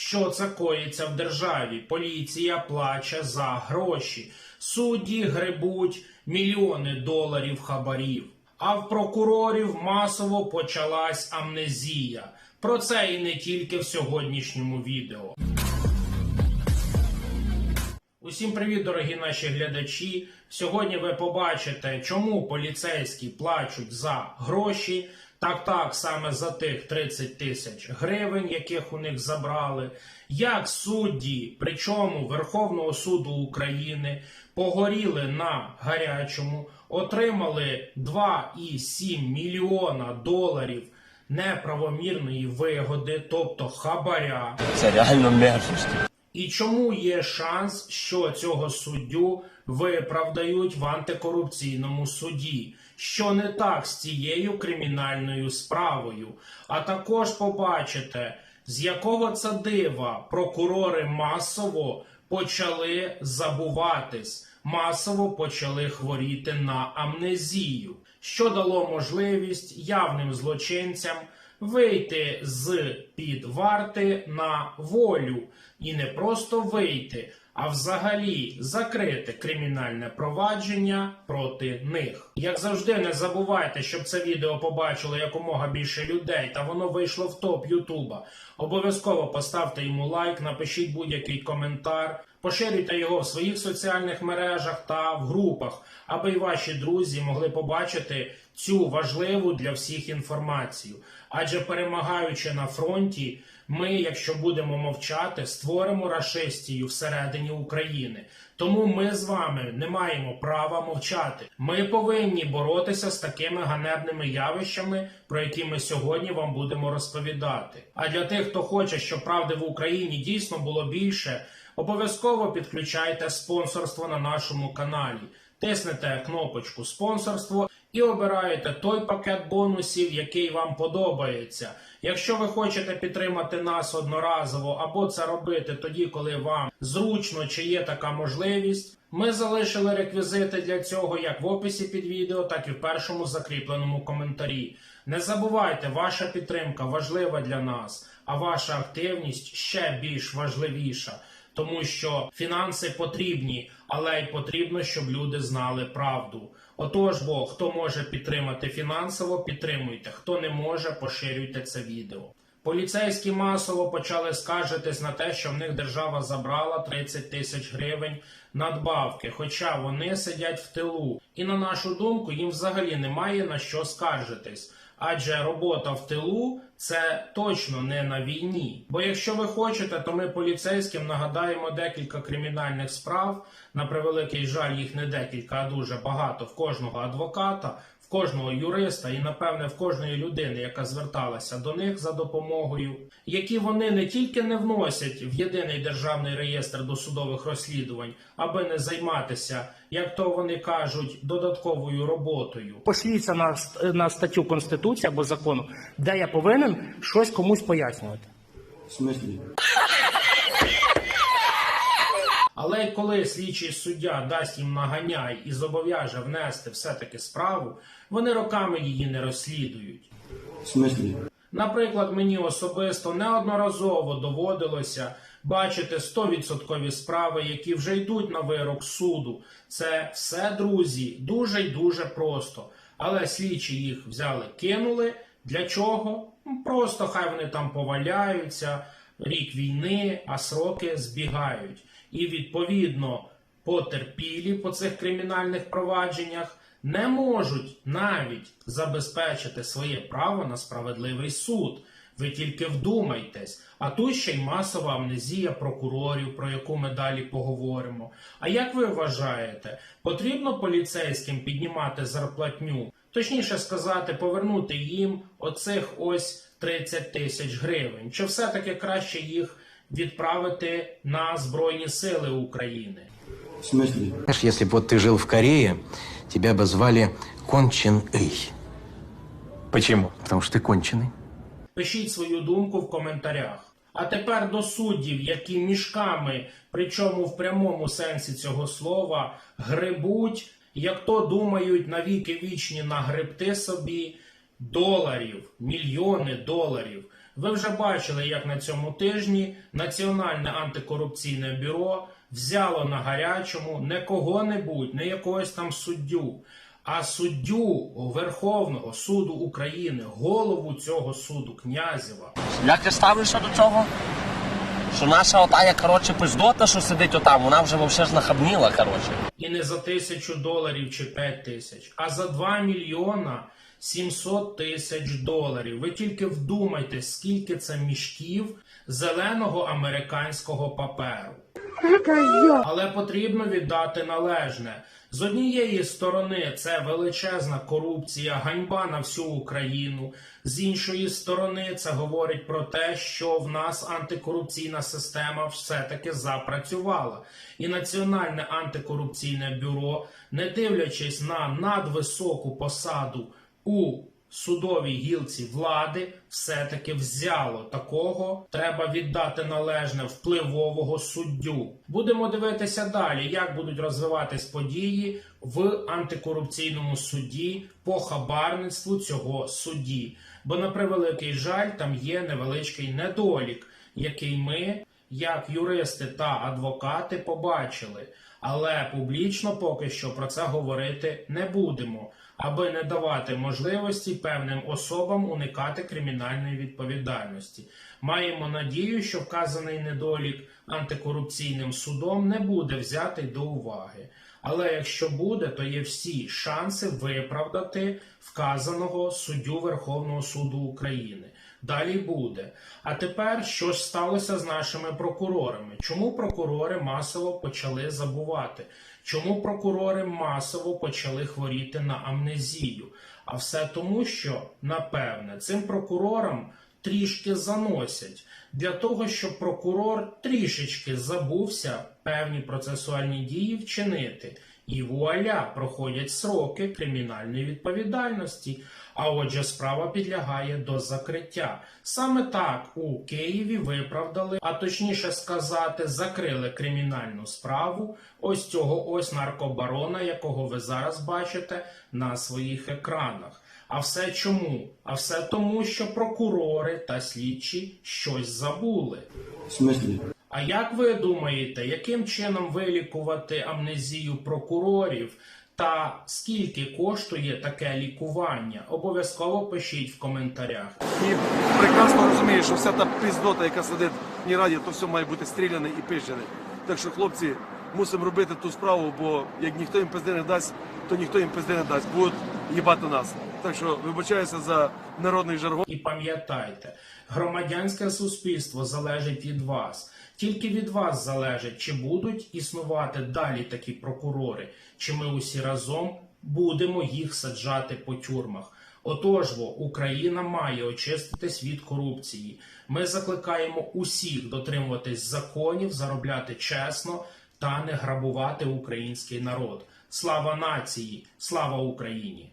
що це коїться в державі. Поліція плаче за гроші. Судді гребуть мільйони доларів хабарів. А в прокурорів масово почалась амнезія. Про це і не тільки в сьогоднішньому відео. Усім привіт, дорогі наші глядачі. Сьогодні ви побачите, чому поліцейські плачуть за гроші. Так, так, саме за тих 30 тисяч гривень, яких у них забрали. Як судді, причому Верховного суду України, погоріли на гарячому, отримали 2,7 мільйона доларів неправомірної вигоди, тобто хабаря. Це реально мерзость. І чому є шанс, що цього суддю виправдають в антикорупційному суді? Що не так з цією кримінальною справою? А також побачите, з якого це дива прокурори масово почали забуватись, масово почали хворіти на амнезію, що дало можливість явним злочинцям вийти з під варти на волю і не просто вийти, а взагалі закрити кримінальне провадження проти них. Як завжди, не забувайте, щоб це відео побачило якомога більше людей, та воно вийшло в топ Ютуба. Обов'язково поставте йому лайк, напишіть будь-який коментар. Поширюйте його в своїх соціальних мережах та в групах, аби й ваші друзі могли побачити цю важливу для всіх інформацію. Адже перемагаючи на фронті, ми, якщо будемо мовчати, створимо рашистію всередині України. Тому ми з вами не маємо права мовчати. Ми повинні боротися з такими ганебними явищами, про які ми сьогодні вам будемо розповідати. А для тих, хто хоче, щоб правди в Україні дійсно було більше, обов'язково підключайте спонсорство на нашому каналі. Тиснете кнопочку спонсорство і обираєте той пакет бонусів, який вам подобається. Якщо ви хочете підтримати нас одноразово або це робити тоді, коли вам зручно чи є така можливість, ми залишили реквізити для цього як в описі під відео, так і в першому закріпленому коментарі. Не забувайте, ваша підтримка важлива для нас, а ваша активність ще більш важливіша. Тому що фінанси потрібні, але й потрібно, щоб люди знали правду. Отож, бо хто може підтримати фінансово, підтримуйте. Хто не може, поширюйте це відео. Поліцейські масово почали скаржитись на те, що в них держава забрала 30 тисяч гривень надбавки, хоча вони сидять в тилу. І на нашу думку, їм взагалі немає на що скаржитись. Адже робота в тилу це точно не на війні. Бо якщо ви хочете, то ми поліцейським нагадаємо декілька кримінальних справ. На превеликий жаль, їх не декілька, а дуже багато в кожного адвоката, кожного юриста і, напевне, в кожної людини, яка зверталася до них за допомогою, які вони не тільки не вносять в єдиний державний реєстр досудових розслідувань, аби не займатися, як то вони кажуть, додатковою роботою. Пошліться на, на статтю Конституції або закону, де я повинен щось комусь пояснювати. В смислі? Але коли слідчий суддя дасть їм наганяй і зобов'яже внести все-таки справу, вони роками її не розслідують. В смислі? Наприклад, мені особисто неодноразово доводилося бачити 100% справи, які вже йдуть на вирок суду. Це все, друзі, дуже й дуже просто. Але слідчі їх взяли, кинули. Для чого? Ну, Просто хай вони там поваляються, рік війни, а сроки збігають. І відповідно потерпілі по цих кримінальних провадженнях не можуть навіть забезпечити своє право на справедливий суд. Ви тільки вдумайтесь, а тут ще й масова амнезія прокурорів, про яку ми далі поговоримо. А як ви вважаєте, потрібно поліцейським піднімати зарплатню? Точніше сказати, повернути їм оцих ось 30 тисяч гривень? Чи все-таки краще їх відправити на Збройні Сили України? В смислі? Знаешь, если бы вот ты жил в Корее, тебя бы звали Кон Чен Ый. Почему? Потому что ты конченый. Пишіть свою думку в коментарях. А тепер до суддів, які мішками, причому в прямому сенсі цього слова, грибуть, як то думають навіки вічні нагребти собі доларів, мільйони доларів. Ви вже бачили, як на цьому тижні Національне антикорупційне бюро взяло на гарячому не кого-небудь, не якогось там суддю, а суддю Верховного суду України, голову цього суду, князєва. Як ти ставишся до цього? Що наша отая, коротше, пиздота, що сидить отам, вона вже вовсе ж нахабніла, коротше. І не за тисячу доларів чи п'ять тисяч, а за 2 мільйона 700 тисяч доларів. Ви тільки вдумайте, скільки це мішків зеленого американського паперу. Але потрібно віддати належне. З однієї сторони це величезна корупція, ганьба на всю Україну. З іншої сторони, це говорить про те, що в нас антикорупційна система все-таки запрацювала. І Національне антикорупційне бюро, не дивлячись на надвисоку посаду у судовій гілці влади все-таки взяло такого, треба віддати належне впливового суддю. Будемо дивитися далі, як будуть розвиватись події в антикорупційному суді по хабарництву цього судді. Бо на превеликий жаль, там є невеличкий недолік, який ми, як юристи та адвокати, побачили. Але публічно поки що про це говорити не будемо, аби не давати можливості певним особам уникати кримінальної відповідальності. Маємо надію, що вказаний недолік антикорупційним судом не буде взятий до уваги. Але якщо буде, то є всі шанси виправдати вказаного суддю Верховного суду України. Далі буде. А тепер що ж сталося з нашими прокурорами? Чому прокурори масово почали забувати? Чому прокурори масово почали хворіти на амнезію? А все тому, що напевне цим прокурорам трішки заносять для того, щоб прокурор трішечки забувся певні процесуальні дії вчинити. І вуаля проходять сроки кримінальної відповідальності. А отже, справа підлягає до закриття. Саме так у Києві виправдали, а точніше сказати, закрили кримінальну справу ось цього ось наркобарона, якого ви зараз бачите на своїх екранах. А все чому? А все тому, що прокурори та слідчі щось забули. В смысле? А як ви думаєте, яким чином вилікувати амнезію прокурорів та скільки коштує таке лікування? Обов'язково пишіть в коментарях. І прекрасно розуміє, що вся та пиздота, яка сидить в раді, то все має бути стріляне і пижене. Так що, хлопці, мусимо робити ту справу, бо як ніхто їм пизди не дасть, то ніхто їм пизди не дасть. Будуть їбати нас. Так що вибачаюся за народний жаргон. І пам'ятайте, громадянське суспільство залежить від вас. Тільки від вас залежить, чи будуть існувати далі такі прокурори, чи ми усі разом будемо їх саджати по тюрмах. Отож, Україна має очиститись від корупції. Ми закликаємо усіх дотримуватись законів, заробляти чесно та не грабувати український народ. Слава нації! Слава Україні!